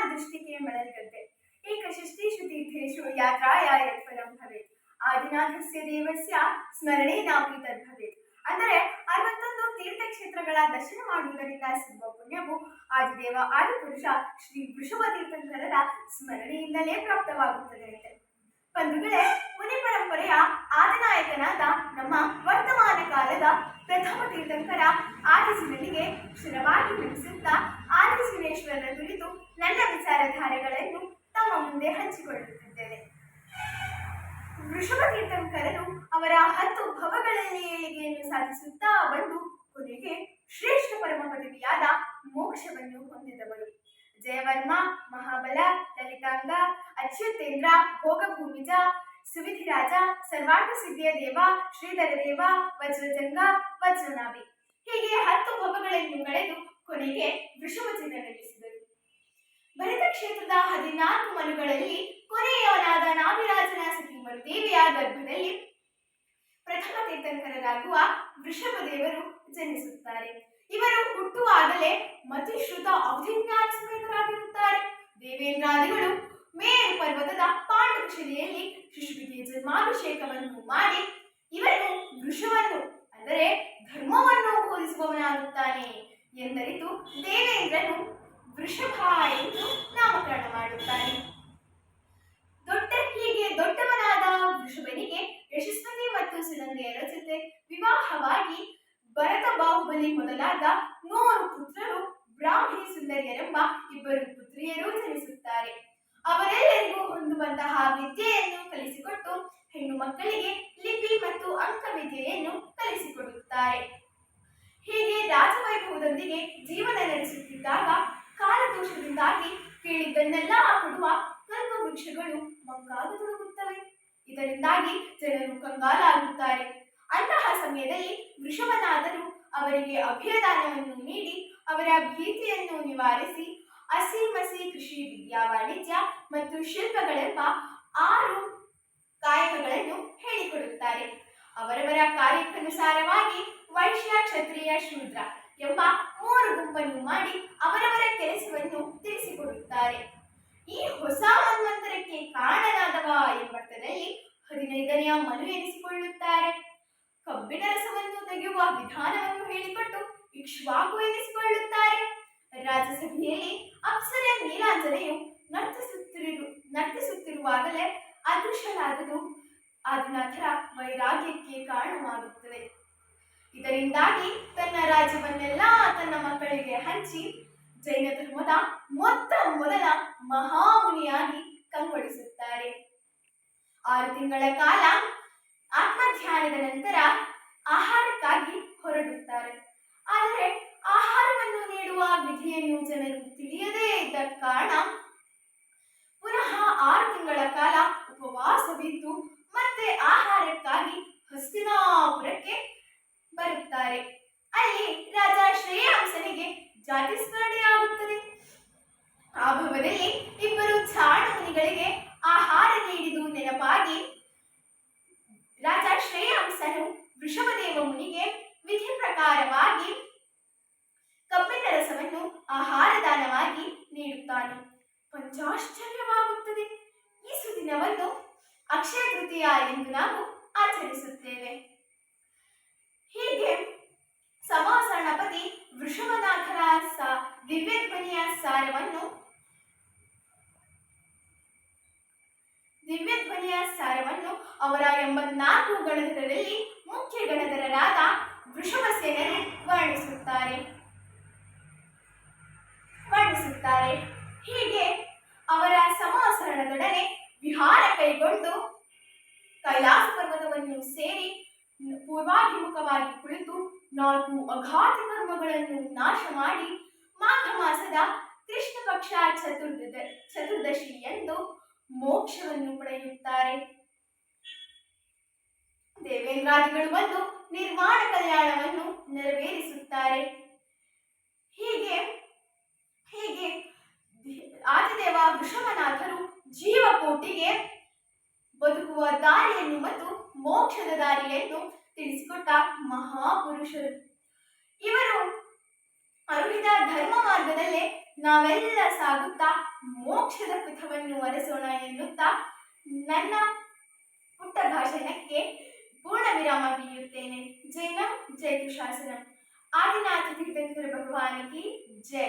ಮಳಲ್ಗದ್ದೆ ಏಕಷಷ್ಠೀಷು ಯಾತ್ರಾ ಯಾತ್ರಾಯ ಫಲಂ ಭವೇತ್. ಆದಿನಾಥಸ್ಯ ದೇವಸ್ಯ ಸ್ಮರಣೇನಾಪಿ ತದ್ಭವೇತ್ ಅಂದರೆ ಅರವತ್ತೊಂದು ತೀರ್ಥಕ್ಷೇತ್ರಗಳ ದರ್ಶನ ಮಾಡುವುದರಿಂದ ಸಿಗುವ ಪುಣ್ಯವು ಆದಿದೇವ ಆದಿಪುರುಷ ಶ್ರೀ ವೃಷಭ ತೀರ್ಥಂಕರರ ಸ್ಮರಣೆಯಿಂದಲೇ ಪ್ರಾಪ್ತವಾಗುತ್ತದೆ ಬಂಧುಗಳೇ, ಮುನಿ ಪರಂಪರೆಯ ಆದಿನಾಯಕನಾದ ನಮ್ಮ ವರ್ತಮಾನ ಕಾಲದ ಪ್ರಥಮ ತೀರ್ಥಂಕರ ಆದಿಸಿವನಿಗೆ ಶಿರವಾಗಿ ಬಿಡಿಸುತ್ತಾ ಆದಿಸಿವೇಶ್ವರರ ಕುರಿತು ನನ್ನ ತಮ್ಮ ಮುಂದೆ ಹಂಚಿಕೊಳ್ಳುತ್ತಿದ್ದೇನೆ ವೃಷಭ ಅವರ ಹತ್ತು ಭವಗಳಲ್ಲಿ ಏಳಿಗೆಯನ್ನು ಸಾಧಿಸುತ್ತಾ ಬಂದು ಕೊನೆಗೆ ಶ್ರೇಷ್ಠ ಪರಮ ಪದವಿಯಾದ ಮೋಕ್ಷವನ್ನು ಹೊಂದಿದವರು. ಜಯವರ್ಮ, ಮಹಾಬಲ, ಲಲಿತಾಂಗ, ಅಚ್ಯುತೇಂದ್ರ, ಭೋಗಭೂಮಿಜ, ಸುವಿಧಿರಾಜ, ಸರ್ವಾರ್ಥ ಸಿದ್ಧಿಯ ದೇವ, ಶ್ರೀಧರ ದೇವ, ವಜ್ರಜಂಗ, ವಜ್ರನಾಭಿ. ಹೀಗೆ ಹತ್ತು ಭವಗಳನ್ನು ಕಳೆದು ಕೊನೆಗೆ ವೃಷಭಚಿರನೆನಿಸಿದರು ಭರತ ಕ್ಷೇತ್ರದ ಹದಿನಾಲ್ಕು ಮನುಗಳಲ್ಲಿ ಕೊನೆಯವನಾದ ನಾಭಿರಾಜನ ಸತಿ ದೇವಿಯ ಗರ್ಭದಲ್ಲಿ ಪ್ರಥಮ ತೀರ್ಥಂಕರರಾಗುವ ವೃಷಭದೇವರು ಜನಿಸುತ್ತಾರೆ. ಇವರು ಹುಟ್ಟುವಾಗಲೇ ಮತಿಶ್ರುತ ಸಮೇತರಾಗಿರುತ್ತಾರೆ. ದೇವೇಂದ್ರಾದಿಗಳು ಮೇರು ಪರ್ವತದ ಪಾಂಡವ ಶಿಲೆಯಲ್ಲಿ ಶಿಶುವಿಗೆ ಜನ್ಮಾಭಿಷೇಕವನ್ನು ಮಾಡಿ ಇವನು ವೃಷವನ್ನು, ಅಂದರೆ ಧರ್ಮವನ್ನು ಬೋಧಿಸುವವನಾಗುತ್ತಾನೆ ಎಂದರಿತು ದೇವೇಂದ್ರನು ಮೊದಲಾದ ನೂರು ಪುತ್ರರು ಬ್ರಾಹ್ಮಿ ಸುಂದರಿಯರೆಂಬ ಇಬ್ಬರು ಪುತ್ರಿಯರು ಜನಿಸುತ್ತಾರೆ. ಅವರೆಲ್ಲರಿಗೂ ಹೊಂದುವಂತಹ ವಿದ್ಯೆಯನ್ನು ಕಲಿಸಿಕೊಟ್ಟು ಹೆಣ್ಣು ಮಕ್ಕಳಿಗೆ ಲಿಪಿ ಮತ್ತು ಅಂಕ ವಿದ್ಯೆಯನ್ನು ಕಲಿಸಿಕೊಡುತ್ತಾರೆ. ಹೀಗೆ ರಾಜವೈಭವದೊಂದಿಗೆ ಜೀವನ ನಡೆಸುತ್ತಿದ್ದಾಗ ಕಾಲದೋಷದಿಂದಾಗಿ ಕೇಳಿದ್ದನ್ನೆಲ್ಲ ಕೊಡುವ ಕಲ್ಪ ವೃಕ್ಷಗಳು ಮಂಕಾಗತೊಡಗುತ್ತವೆ. ಇದರಿಂದಾಗಿ ಜನರು ಕಂಗಾಲಾಗುತ್ತಾರೆ. ಅಂತಹ ಸಮಯದಲ್ಲಿ ವೃಷಭನಾದರೂ ಅವರಿಗೆ ಅಭಯದಾನವನ್ನು ನೀಡಿ ಅವರ ಭೀತಿಯನ್ನು ನಿವಾರಿಸಿ ಅಸಿಮಸಿ ಕೃಷಿ ವಿದ್ಯಾ ವಾಣಿಜ್ಯ ಮತ್ತು ಶಿಲ್ಪಗಳೆಂಬ ಆರು ಕಾಯಕಗಳನ್ನು ಹೇಳಿಕೊಡುತ್ತಾರೆ. ಅವರವರ ಕಾರ್ಯಕ್ಕನುಸಾರವಾಗಿ ವೈಶ್ಯ ಕ್ಷತ್ರಿಯ ಶೂದ್ರ ಎಂಬ ಮೂರು ಗುಂಪನ್ನು ಮಾಡಿ ಅವರವರ ಕೆಲಸವನ್ನು ತಿಳಿಸಿಕೊಡುತ್ತಾರೆ. ಈ ಹೊಸ ಮನ್ವಂತರಕ್ಕೆ ಕಾರಣನಾದವ ಎಂಬರ್ಥದಲ್ಲಿ ಹದಿನೈದನೆಯ ಮನು ಎನಿಸಿಕೊಳ್ಳುತ್ತಾರೆ. ಕಬ್ಬಿಣ ರಸವನ್ನು ತೆಗೆಯುವ ವಿಧಾನವನ್ನು ಹೇಳಿಕೊಟ್ಟು ಇಕ್ಷ್ವಾಕು ಎನಿಸಿಕೊಳ್ಳುತ್ತಾರೆ. ರಾಜ್ಯಸಭೆಯಲ್ಲಿ ಅಪ್ಸರ ನೀಲಾಂಜನೆಯು ನರ್ತಿಸುತ್ತಿರು ನರ್ತಿಸುತ್ತಿರುವಾಗಲೇ ಅದೃಶ್ಯನಾದುದು. ಆದಿನಾಥರ ವೈರಾಗ್ಯಕ್ಕೆ ಕಾರಣವಾಗುತ್ತದೆ. ಇದರಿಂದಾಗಿ ತನ್ನ ರಾಜ್ಯವನ್ನೆಲ್ಲ ತನ್ನ ಮಕ್ಕಳಿಗೆ ಹಂಚಿ ಜೈನ ಧರ್ಮದ ಮೊತ್ತ ಮೊದಲ ಮಹಾಮುನಿಯಾಗಿ ಕಂಗೊಳಿಸುತ್ತಾರೆ. ಆರು ತಿಂಗಳ ಕಾಲ ಆತ್ಮಧ್ಯಾನದ ನಂತರ ಆಹಾರಕ್ಕಾಗಿ ವಿಧಿಯನ್ನು ಜನರು ತಿಳಿಯದೇ ಇದ್ದ ಕಾರಣ ಪುನಃ ಆರು ತಿಂಗಳ ಕಾಲ ಉಪವಾಸವಿದ್ದು ಮತ್ತೆ ಆಹಾರಕ್ಕಾಗಿ ಹಸ್ತಿನಾಪುರಕ್ಕೆ ಬರುತ್ತಾರೆ. ಅಲ್ಲಿ ರಾಜ ಶ್ರೇಯಾಂಸನಿಗೆ ಜಾತಿ ಸ್ಮರಣೆಯಾಗುತ್ತದೆ. ಆ ಭವದಲ್ಲಿ ಪಂಚಾಶ್ಚರ್ಯವಾಗುತ್ತದೆ ಈ ಸುದಿನವನ್ನು ಅಕ್ಷಯ ತೃತೀಯ ಎಂದು ನಾವು ಆಚರಿಸುತ್ತೇವೆ. ಹೀಗೆ ಸಮಾಸಣಪತಿ ವೃಷಭನಾಥರ ದಿವ್ಯ ದಿವ್ಯಧ್ವನಿಯ ಸಾರವನ್ನು ದಿವ್ಯಧ್ವನಿಯ ಸಾರವನ್ನು ಅವರ ಎಂಬತ್ನಾಲ್ಕು ಗಣಧರರಲ್ಲಿ ಮುಖ್ಯ ಗಣಧರರಾದ ವೃಷಭಸೇನರು ವರ್ಣಿಸುತ್ತಾರೆ. ವರ್ಣಿಸುತ್ತಾರೆ. ಹೀಗೆ ಅಘಾತ ಕರ್ಮಗಳನ್ನು ನಾಶ ಮಾಡಿ ಮಾಘ ಮಾಸದ ಕೃಷ್ಣ ಪಕ್ಷ ಚತುರ್ದ ಚತುರ್ದಶಿ ಎಂದು ಮೋಕ್ಷವನ್ನು ಪಡೆಯುತ್ತಾರೆ. ದೇವೇಂದ್ರಾದಿಗಳು ಬಂದು ನಿರ್ಮಾಣ ಕಲ್ಯಾಣವನ್ನು ನೆರವೇರಿಸುತ್ತಾರೆ. ಹೀಗೆ ಹೀಗೆ ಆದಿದೇವ ವೃಷಭನಾಥರು ಜೀವಕೋಟಿಗೆ ಬದುಕುವ ದಾರಿಯನ್ನು ಮತ್ತು ಮೋಕ್ಷದ ದಾರಿಯನ್ನು ತಿಳಿಸಿಕೊಟ್ಟ ಮಹಾಪುರುಷರು. ಇವರು ಅರುಳಿದ ಧರ್ಮ ಮಾರ್ಗದಲ್ಲೇ ನಾವೆಲ್ಲ ಸಾಗುತ್ತಾ ಮೋಕ್ಷದ ಪಥವನ್ನು ಒರೆಸೋಣ ಎನ್ನುತ್ತಾ ನನ್ನ ಪುಟ್ಟ ಭಾಷಣಕ್ಕೆ ಪೂರ್ಣ ವಿರಾಮ ಬೀಯುತ್ತೇನೆ ಜೈನ ಜೈ ತುಷಾಸನಂ ಆದಿನಾಥ ತೀರ್ಥಂಕರ ಭಗವಾನಿಗೆ ಜೈ.